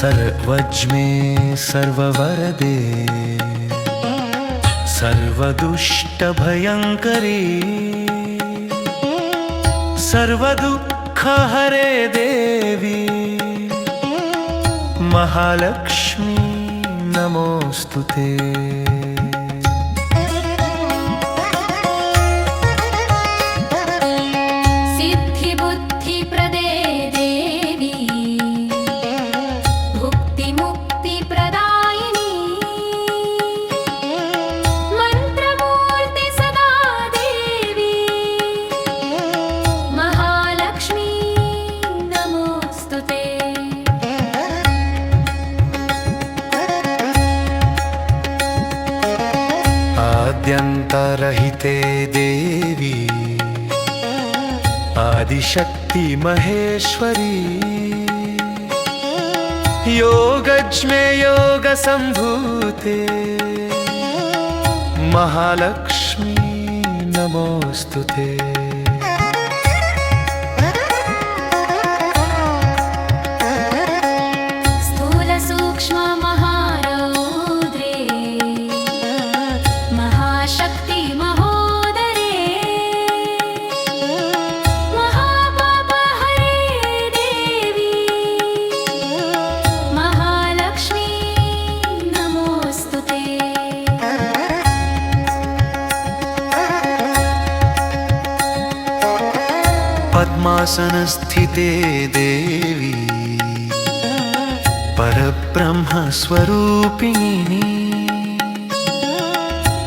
सर्वज्ञे सर्ववरदे। सर्वदुष्टभयङ्करी। सर्वदुःखहरे देवी। महालक्ष्मी नमोऽस्तु ते। आद्यन्तरहिते देवी। आदिशक्ति महेश्वरी। योगज्ञे योगसम्भूते महालक्ष्मी नमोऽस्तु ते। पद्मासनस्थिते देवी परब्रह्मस्वरूपिणी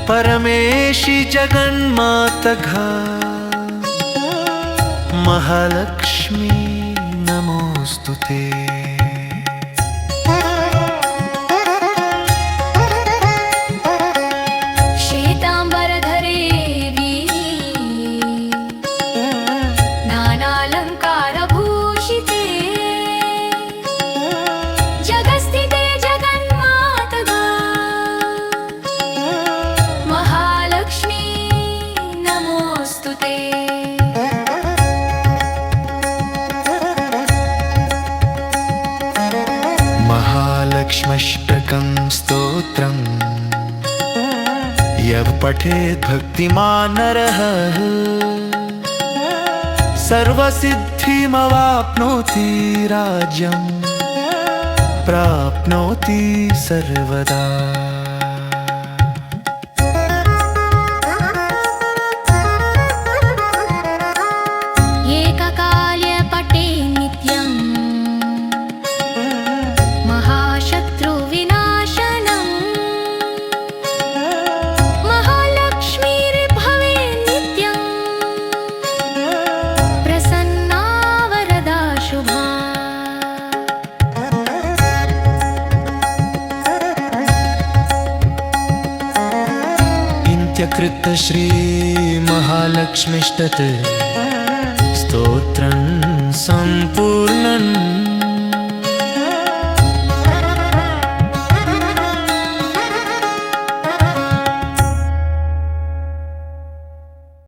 परमेशि जगन्मात महालक्ष्मी नमोऽस्तु ते। नमोऽस्तु ते महालक्ष्मष्टकं स्तोत्रम् यः पठेत् भक्तिमान् नरः सर्वसिद्धिमवाप्नोति राज्यं प्राप्नोति सर्वदा कृतश्रीमहालक्ष्मीष्टत् स्तोत्रं सम्पूर्णम्